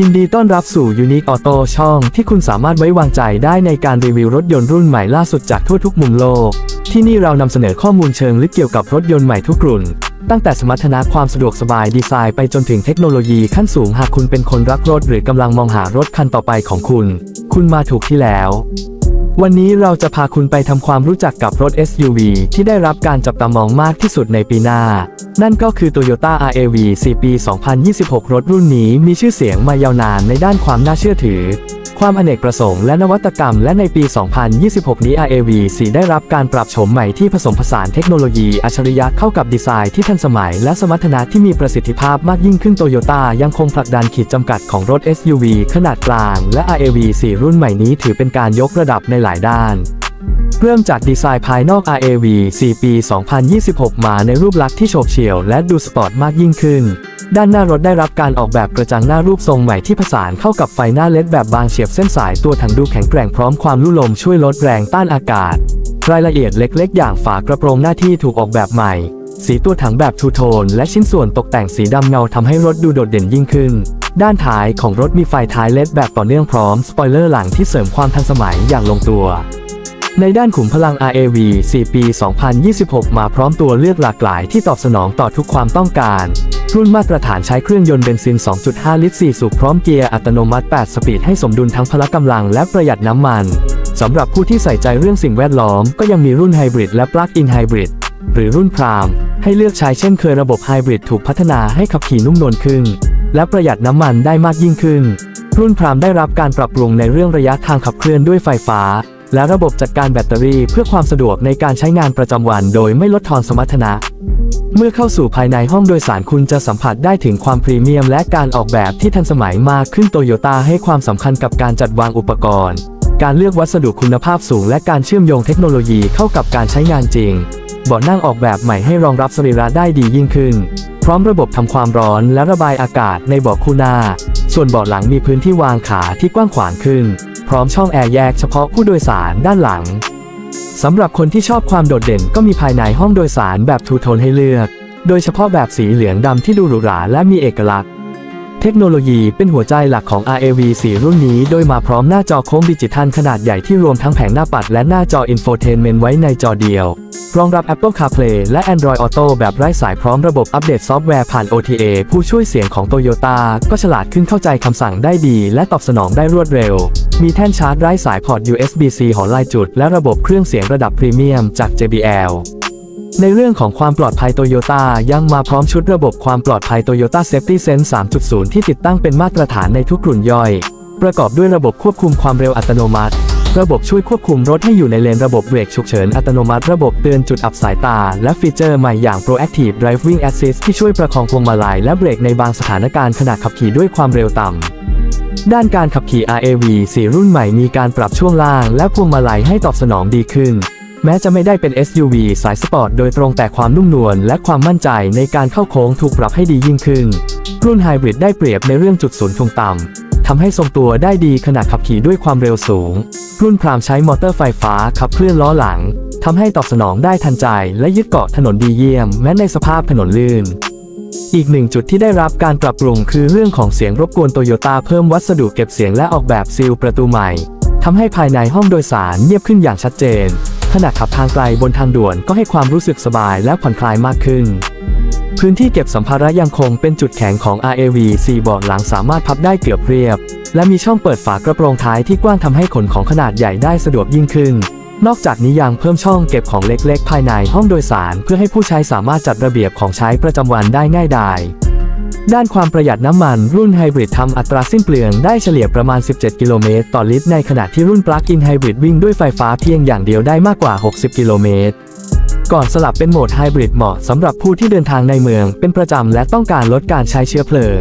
ยินดีต้อนรับสู่ Unique Auto ช่องที่คุณสามารถไว้วางใจได้ในการรีวิวรถยนต์รุ่นใหม่ล่าสุดจากทั่วทุกมุมโลก ที่นี่เรานำเสนอข้อมูลเชิงลึกเกี่ยวกับรถยนต์ใหม่ทุกรุ่น ตั้งแต่สมรรถนะความสะดวกสบายดีไซน์ไปจนถึงเทคโนโลยีขั้นสูงหากคุณเป็นคนรักรถหรือกำลังมองหารถคันต่อไปของคุณ คุณมาถูกที่แล้ว วันนี้เราจะพาคุณไปทำความรู้จักกับรถ SUV ที่ได้รับการจับตามองมากที่สุดในปีหน้า นั่นก็คือ Toyota RAV 4 ปี 2026 รถรุ่นนี้มีชื่อเสียงมายาวนานในด้านความน่าเชื่อถือ ความอเนกประสงค์และนวัตกรรม และในปี 2026 นี้ RAV 4 ได้รับการปรับโฉมใหม่ที่ผสมผสานเทคโนโลยีอัจฉริยะเข้ากับดีไซน์ที่ทันสมัย และสมรรถนะที่มีประสิทธิภาพมากยิ่งขึ้น Toyota ยังคงผลักดันขีดจำกัดของรถ SUV ขนาดกลาง และ RAV 4 รุ่นใหม่นี้ถือเป็นการยกระดับในหลายด้าน เริ่มจากดีไซน์ภายนอก RAV 4 ปี 2026 มาในรูปลักษณ์ที่โฉบเฉี่ยวและดูสปอร์ตมากยิ่งขึ้น ด้านหน้ารถได้รับการออกแบบกระจังหน้ารูปทรงใหม่ที่ผสานเข้ากับไฟหน้าเลดแบบบางเฉียบเส้นสายตัวถังดูแข็งแกร่งพร้อมความลู่ลมช่วยลดแรงต้านอากาศ รายละเอียดเล็ก ๆ อย่างฝากระโปรงหน้าที่ถูกออกแบบใหม่ สีตัวถังแบบทูโทน และชิ้นส่วนตกแต่งสีดำเงาทำให้รถดูโดดเด่นยิ่งขึ้นด้านท้ายของรถมีไฟท้ายเลดแบบต่อเนื่องพร้อมสปอยเลอร์หลังที่เสริมความทันสมัยอย่างลงตัว ในด้านขุมพลัง RAV 4 ปี 2026 มาพร้อมตัวเลือกหลากหลายที่ตอบสนองต่อทุกความต้องการ รุ่นมาตรฐานใช้เครื่องยนต์เบนซิน 2.5 ลิตร 4 สูบพร้อมเกียร์อัตโนมัติ 8 สปีดให้สมดุลทั้งพละกำลังและประหยัดน้ำมัน สำหรับผู้ที่ใส่ใจเรื่องสิ่งแวดล้อม ก็ยังมีรุ่นไฮบริดและปลั๊กอินไฮบริดหรือรุ่นพรามให้เลือกใช้เช่นเคยระบบไฮบริดถูกพัฒนาให้ขับขี่นุ่มนวลขึ้น และประหยัดน้ำมันได้มากยิ่งขึ้น รุ่นพรามได้รับการปรับปรุงในเรื่องระยะทางขับเคลื่อนด้วยไฟฟ้า และระบบจัดการแบตเตอรี่เพื่อความสะดวกในการใช้งานประจำวันโดยไม่ลดทอนสมรรถนะ เมื่อเข้าสู่ภายในห้องโดยสารคุณจะสัมผัสได้ถึงความพรีเมียมและการออกแบบที่ทันสมัยมากขึ้นโตโยต้าให้ความสำคัญกับการจัดวางอุปกรณ์ การเลือกวัสดุคุณภาพสูง และการเชื่อมโยงเทคโนโลยีเข้ากับการใช้งานจริงเบาะนั่งออกแบบใหม่ให้รองรับสรีระได้ดียิ่งขึ้น พร้อมระบบทำความร้อนและระบายอากาศในเบาะคู่หน้า ส่วนเบาะหลังมีพื้นที่วางขาที่กว้างขวางขึ้น พร้อมช่องแอร์แยกเฉพาะผู้โดยสารด้านหลังสำหรับคนที่ชอบความโดดเด่นก็มีภายในห้องโดยสารแบบทูโทนให้เลือก โดยเฉพาะแบบสีเหลืองดำที่ดูหรูหราและมีเอกลักษณ์ เทคโนโลยีเป็นหัวใจหลักของ RAV 4 รุ่นนี้ โดยมาพร้อมหน้าจอโค้งดิจิทัลขนาดใหญ่ที่รวมทั้งแผงหน้าปัดและหน้าจออินโฟเทนเมนต์ไว้ในจอเดียว รองรับ Apple CarPlay และ Android Auto แบบไร้สายพร้อมระบบอัปเดตซอฟต์แวร์ผ่าน OTA ผู้ช่วยเสียงของ Toyota ก็ฉลาดขึ้นเข้าใจคำสั่งได้ดี และตอบสนองได้รวดเร็ว มีแท่นชาร์จไร้สายพอร์ต USB-C หอลายจุด และระบบเครื่องเสียงระดับพรีเมียมจาก JBL ในเรื่องของความปลอดภัยโตโยต้ายังมาพร้อมชุดระบบความปลอดภัย Toyota Safety Sense 3.0 ที่ติดตั้งเป็นมาตรฐานในทุกกลุ่นย่อย ประกอบด้วยระบบควบคุมความเร็วอัตโนมัติ ระบบช่วยควบคุมรถให้อยู่ในเลนระบบเบรกฉุกเฉินอัตโนมัติ ระบบเตือนจุดอับสายตา และฟีเจอร์ใหม่อย่าง Proactive Driving Assist ที่ช่วยประคองพวงมาลัยและเบรกในบางสถานการณ์ขณะขับขี่ด้วยความเร็วต่ำ ด้านการขับขี่ RAV 4 รุ่นใหม่มีการปรับช่วงล่างและพวงมาลัยให้ตอบสนองดีขึ้น แม้จะไม่ได้เป็น SUV สายสปอร์ตโดยตรงแต่ความนุ่มนวลและความมั่นใจในการเข้าโค้งถูกปรับให้ดียิ่งขึ้น รุ่นไฮบริดได้เปรียบในเรื่องจุดศูนย์ถ่วงต่ำทำให้ทรงตัวได้ดีขณะขับขี่ด้วยความเร็วสูง รุ่นพรามใช้มอเตอร์ไฟฟ้าขับเคลื่อนล้อหลังทำให้ตอบสนองได้ทันใจและยึดเกาะถนนดีเยี่ยม แม้ในสภาพถนนลื่น อีกหนึ่งจุดที่ได้รับการปรับปรุงคือเรื่องของเสียงรบกวนโตโยต้าเพิ่มวัสดุเก็บเสียงและออกแบบซีลประตูใหม่ทำให้ภายในห้องโดยสารเงียบขึ้นอย่างชัดเจน ขณะขับทางไกลบนทางด่วนก็ให้ความรู้สึกสบายและผ่อนคลายมากขึ้น พื้นที่เก็บสัมภาระยังคงเป็นจุดแข็งของ RAV 4เบาะหลังสามารถพับได้เกือบเรียบ และมีช่องเปิดฝากระโปรงท้ายที่กว้างทำให้ขนของขนาดใหญ่ได้สะดวกยิ่งขึ้น นอกจากนี้ยังเพิ่มช่องเก็บของเล็กๆ ภายในห้องโดยสาร เพื่อให้ผู้ใช้สามารถจัดระเบียบของใช้ประจำวันได้ง่ายดายด้านความประหยัดน้ำมันรุ่นไฮบริดทำอัตราสิ้นเปลืองได้เฉลี่ยประมาณ 17 กิโลเมตรต่อลิตร ในขณะที่รุ่นปลั๊กอินไฮบริดวิ่งด้วยไฟฟ้าเพียงอย่างเดียวได้มากกว่า 60 กิโลเมตร ก่อนสลับเป็นโหมดไฮบริดเหมาะสำหรับผู้ที่เดินทางในเมืองเป็นประจำและต้องการลดการใช้เชื้อเพลิง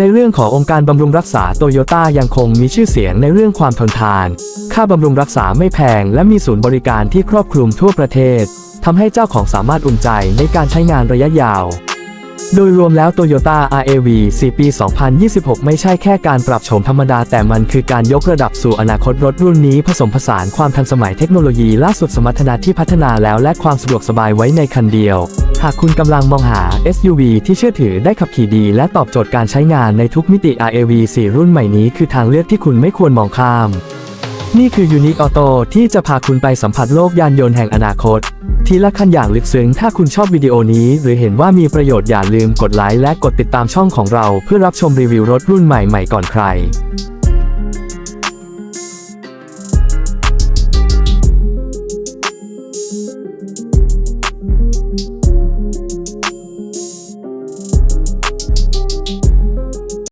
ในเรื่องขององค์การบำรุงรักษาโตโยต้ายังคงมีชื่อเสียงในเรื่องความทนทาน ค่าบำรุงรักษาไม่แพง และมีศูนย์บริการที่ครอบคลุมทั่วประเทศทำให้เจ้าของสามารถอุ่นใจในการใช้งานระยะยาว โดยรวมแล้ว Toyota RAV 4 ปี 2026 ไม่ใช่แค่การปรับโฉมธรรมดา แต่มันคือการยกระดับสู่อนาคตรถรุ่นนี้ผสมผสานความทันสมัยเทคโนโลยีล่าสุดสมรรถนะที่พัฒนาแล้วและความสะดวกสบายไว้ในคันเดียว หากคุณกำลังมองหา SUV ที่เชื่อถือได้ขับขี่ดี และตอบโจทย์การใช้งานในทุกมิติ RAV 4 รุ่นใหม่นี้คือทางเลือกที่คุณไม่ควรมองข้าม นี่คือ Unique Auto ที่จะพาคุณไปสัมผัสโลกยานยนต์แห่งอนาคต ทีละขั้นอย่างลึกซึ้งถ้าคุณชอบวิดีโอนี้ หรือเห็นว่ามีประโยชน์อย่าลืมกดไลค์และกดติดตามช่องของเรา เพื่อรับชมรีวิวรถรุ่นใหม่ๆก่อนใคร